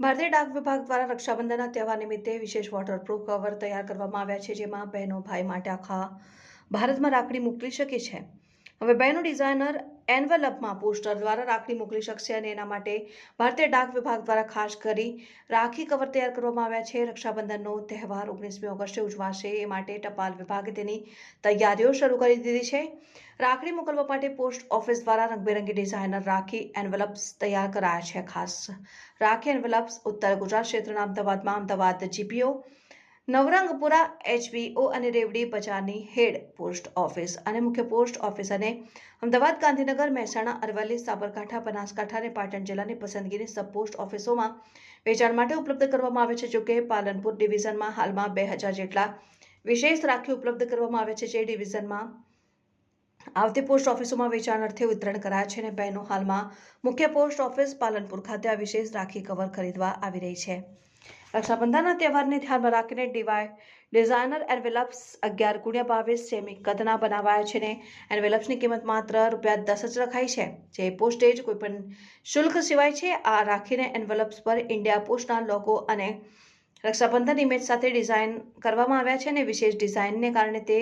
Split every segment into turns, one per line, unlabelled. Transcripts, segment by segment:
ભારતીય ડાક વિભાગ દ્વારા રક્ષાબંધનના તહેવાર નિમિત્તે વિશેષ વોટરપ્રૂફ કવર તૈયાર કરવામાં આવ્યા છે, જેમાં બહેનો ભાઈ માટે આખા ભારતમાં રાખડી મોકલી શકે છે. હવે બહેનો ડિઝાઇનર એન્વેલપમાં પોસ્ટર દ્વારા રાખડી મોકલી શકશે અને એના માટે ભારતીય ડાક વિભાગ દ્વારા ખાસ કરી રાખી કવર તૈયાર કરવામાં આવ્યા છે. રક્ષાબંધનનો તહેવાર ઓગણીસમી ઓગસ્ટે ઉજવાશે. એ માટે ટપાલ વિભાગે તેની તૈયારીઓ શરૂ કરી દીધી છે. રાખડી મોકલવા માટે પોસ્ટ ઓફિસ દ્વારા રંગબેરંગી ડિઝાઇનર રાખી એન્વલપ્સ તૈયાર કરાયા છે. ખાસ રાખી એન્વલપ્સ ઉત્તર ગુજરાત ક્ષેત્રના અમદાવાદમાં અમદાવાદ જીપીઓ નવરંગપુરા એચબીઓ અને રેવડી બજારની હેડ પોસ્ટ ઓફિસ અને મુખ્ય પોસ્ટ ઓફિસ અને અમદાવાદ ગાંધીનગર, મહેસાણા, અરવલ્લી, સાબરકાંઠા, બનાસકાંઠા અને પાટણ જિલ્લાની પસંદગીની સબ પોસ્ટ ઓફિસોમાં વેચાણ માટે ઉપલબ્ધ કરવામાં આવે છે જોકે પાલનપુર ડિવિઝનમાં હાલમાં બે હજાર જેટલા વિશેષ રાખી ઉપલબ્ધ કરવામાં આવે છે, જે ડિવિઝનમાં આવતી પોસ્ટ ઓફિસોમાં વેચાણ અર્થે વિતરણ કરાયા છે અને બહેનો હાલમાં મુખ્ય પોસ્ટ ઓફિસ પાલનપુર ખાતે આ વિશેષ રાખી કવર ખરીદવા આવી રહી છે. રક્ષાબંધનના તહેવારને ધ્યાનમાં રાખીને ડીવાય ડિઝાઇનર એન્વેલપ્સ અગિયાર ગુણ્યા બાવીસ સેમી કદના બનાવાયા છે ને એન્વેલપ્સની કિંમત માત્ર રૂપિયા દસ જ રખાઈ છે. જે પોસ્ટેજ કોઈપણ શુલ્ક સિવાય છે, આ રાખીને એન્વેલપ્સ પર ઇન્ડિયા પોસ્ટના લોગો અને રક્ષાબંધન ઇમેજ સાથે ડિઝાઇન કરવામાં આવ્યા છે અને વિશેષ ડિઝાઇનને કારણે તે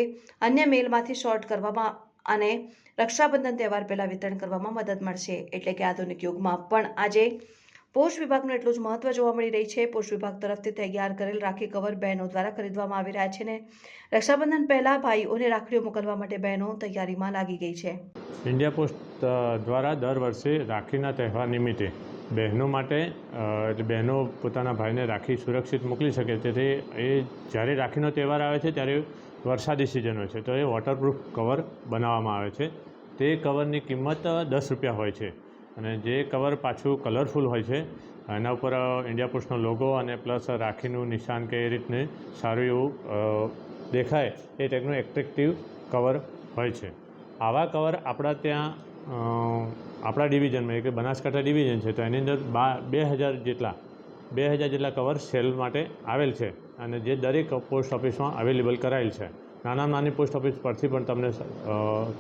અન્ય મેલમાંથી શોર્ટ કરવામાં અને રક્ષાબંધન તહેવાર પહેલાં વિતરણ કરવામાં મદદ મળશે. એટલે કે આધુનિક યુગમાં પણ આજે પોસ્ટ વિભાગનું એટલું જ મહત્વ જોવા મળી રહી છે. પોસ્ટ વિભાગ તરફથી તૈયાર કરેલ રાખી કવર બહેનો દ્વારા ખરીદવામાં આવી રહ્યા છે ને રક્ષાબંધન પહેલા ભાઈઓને રાખડીઓ મોકલવા માટે બહેનો તૈયારીમાં લાગી ગઈ છે.
ઇન્ડિયા પોસ્ટ દ્વારા દર વર્ષે રાખીના તહેવાર નિમિત્તે બહેનો માટે એટલે બહેનો પોતાના ભાઈને રાખી સુરક્ષિત મોકલી શકે. તેથી એ જ્યારે રાખીનો તહેવાર આવે છે ત્યારે વરસાદી સિઝન હોય છે. તો એ વોટરપ્રૂફ કવર બનાવવામાં આવે છે. તે કવરની કિંમત દસ રૂપિયા હોય છે. અને જે કવર પાછું કલરફુલ હોય છે, એના ઉપર ઇન્ડિયા પોસ્ટનો લોગો અને પ્લસ રાખીનું નિશાન કે એ રીતની સારું એવું દેખાય, એ ટાઈપનું એટ્રેક્ટિવ કવર હોય છે. આવા કવર આપણા ત્યાં આપણા ડિવિઝનમાં કે બનાસકાંઠા ડિવિઝન છે, તો એની અંદર બા, બે હજાર જેટલા, બે હજાર જેટલા કવર સેલ માટે આવેલ છે અને જે દરેક પોસ્ટ ઓફિસમાં અવેલેબલ કરાયેલ છે. નાના નાની પોસ્ટ ઓફિસ પરથી પણ તમને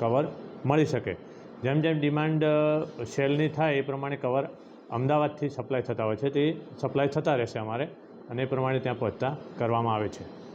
કવર મળી શકે. જેમ જેમ ડિમાન્ડ સેલની થાય એ પ્રમાણે કવર અમદાવાદથી સપ્લાય થતા હોય છે. તે સપ્લાય થતા રહેશે અમારે અને એ પ્રમાણે ત્યાં પહોંચતા કરવામાં આવે છે.